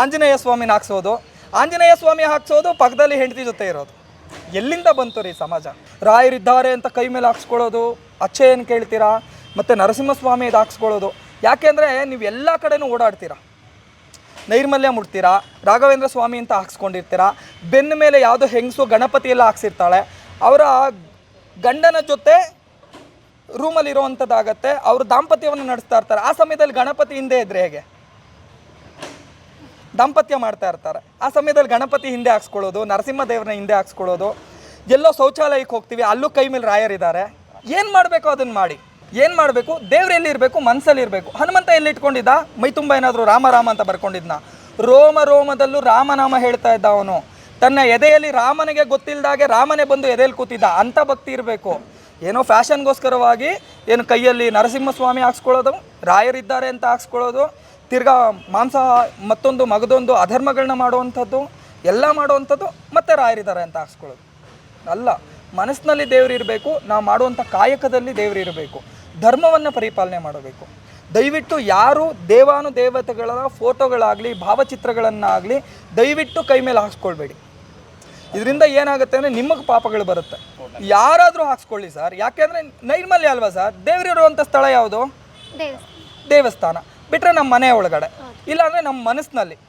ಆಂಜನೇಯ ಸ್ವಾಮಿನ ಹಾಕ್ಸೋದು ಆಂಜನೇಯ ಸ್ವಾಮಿ ಹಾಕ್ಸೋದು ಪಕ್ಕದಲ್ಲಿ ಹೆಂಡತಿ ಜೊತೆ ಇರೋದು. ಎಲ್ಲಿಂದ ಬಂತು ರೀ ಸಮಾಜ? ರಾಯರಿದ್ದಾರೆ ಅಂತ ಕೈ ಮೇಲೆ ಹಾಕ್ಸ್ಕೊಳ್ಳೋದು, ಅಚ್ಚೆ ಏನು ಕೇಳ್ತೀರಾ? ಮತ್ತು ನರಸಿಂಹಸ್ವಾಮಿ ಇದು ಹಾಕ್ಸ್ಕೊಳ್ಳೋದು. ಯಾಕೆಂದರೆ ನೀವು ಎಲ್ಲ ಕಡೆನೂ ಓಡಾಡ್ತೀರಾ? ನೈರ್ಮಲ್ಯ ಮುಡ್ತೀರಾ ರಾಘವೇಂದ್ರ ಸ್ವಾಮಿ ಅಂತ ಹಾಕ್ಸ್ಕೊಂಡಿರ್ತೀರಾ? ಬೆನ್ನ ಮೇಲೆ ಯಾವುದೋ ಹೆಂಗಸು ಗಣಪತಿ ಎಲ್ಲ ಹಾಕ್ಸಿರ್ತಾಳೆ. ಅವರ ಗಂಡನ ಜೊತೆ ರೂಮಲ್ಲಿ ಇರುವಂಥದ್ದಾಗತ್ತೆ ಅವರು ದಾಂಪತ್ಯವನ್ನು ನಡೆಸ್ತಾ ಇರ್ತಾರೆ. ಆ ಸಮಯದಲ್ಲಿ ಗಣಪತಿ ಹಿಂದೆ ಇದ್ರೆ ಹೇಗೆ? ದಾಂಪತ್ಯ ಮಾಡ್ತಾ ಇರ್ತಾರೆ. ಆ ಸಮಯದಲ್ಲಿ ಗಣಪತಿ ಹಿಂದೆ ಹಾಕ್ಸ್ಕೊಳ್ಳೋದು ನರಸಿಂಹ ದೇವ್ರನ್ನ ಹಿಂದೆ ಹಾಕ್ಸ್ಕೊಳ್ಳೋದು, ಎಲ್ಲೋ ಶೌಚಾಲಯಕ್ಕೆ ಹೋಗ್ತೀವಿ, ಅಲ್ಲೂ ಕೈ ಮೇಲೆ ರಾಯರಿದ್ದಾರೆ ಏನು ಮಾಡಬೇಕು ಅದನ್ನು ಮಾಡಿ? ಏನು ಮಾಡಬೇಕು? ದೇವ್ರು ಎಲ್ಲಿರಬೇಕು ಮನಸ್ಸಲ್ಲಿ ಇರಬೇಕು. ಹನುಮಂತ ಎಲ್ಲಿ ಇಟ್ಕೊಂಡಿದ್ದ? ಮೈ ತುಂಬ ಏನಾದರೂ ರಾಮ ರಾಮ ಅಂತ ಬರ್ಕೊಂಡಿದ್ನ. ರೋಮ ರೋಮದಲ್ಲೂ ರಾಮನಾಮ ಹೇಳ್ತಾ ಇದ್ದ ಅವನು. ತನ್ನ ಎದೆಯಲ್ಲಿ ರಾಮನಿಗೆ ಗೊತ್ತಿಲ್ಲದಾಗೆ ರಾಮನೇ ಬಂದು ಎದೆಯಲ್ಲಿ ಕೂತಿದ್ದ. ಅಂಥ ಭಕ್ತಿ ಇರಬೇಕು. ಏನೋ ಫ್ಯಾಷನ್ಗೋಸ್ಕರವಾಗಿ ಏನು ಕೈಯಲ್ಲಿ ನರಸಿಂಹಸ್ವಾಮಿ ಹಾಕ್ಸ್ಕೊಳ್ಳೋದು, ರಾಯರಿದ್ದಾರೆ ಅಂತ ಹಾಕ್ಸ್ಕೊಳ್ಳೋದು ತಿರ್ಗಾ ಮಾಂಸ ಮತ್ತೊಂದು ಮಗದೊಂದು ಅಧರ್ಮಗಳನ್ನ ಮಾಡುವಂಥದ್ದು ಎಲ್ಲ ಮಾಡುವಂಥದ್ದು ಮತ್ತೆ ರಾಯರಿದ್ದಾರೆ ಅಂತ ಹಾಕ್ಸ್ಕೊಳ್ಳೋದು. ಅಲ್ಲ ಮನಸ್ಸಿನಲ್ಲಿ ದೇವರು ಇರಬೇಕು ನಾವು ಮಾಡುವಂಥ ಕಾಯಕದಲ್ಲಿ ದೇವರಿರಬೇಕು ಧರ್ಮವನ್ನು ಪರಿಪಾಲನೆ ಮಾಡಬೇಕು. ದಯವಿಟ್ಟು ಯಾರು ದೇವಾನು ದೇವತೆಗಳ ಫೋಟೋಗಳಾಗಲಿ ಭಾವಚಿತ್ರಗಳನ್ನಾಗಲಿ ದಯವಿಟ್ಟು ಕೈ ಮೇಲೆ ಹಾಕ್ಸ್ಕೊಳ್ಬೇಡಿ. ಇದರಿಂದ ಏನಾಗುತ್ತೆ ಅಂದರೆ ನಿಮಗೆ ಪಾಪಗಳು ಬರುತ್ತೆ. ಯಾರಾದರೂ ಹಾಕ್ಸ್ಕೊಳ್ಳಿ ಸರ್. ಯಾಕೆಂದರೆ ನೈರ್ಮಲ್ಯ ಅಲ್ವಾ ಸರ್? ದೇವರಿರುವಂಥ ಸ್ಥಳ ಯಾವುದು? ದೇವಸ್ಥಾನ. ಬಿಟ್ಟರೆ ನಮ್ಮ ಮನೆ ಒಳಗಡೆ. ಇಲ್ಲಾಂದರೆ ನಮ್ಮ ಮನಸ್ಸಿನಲ್ಲಿ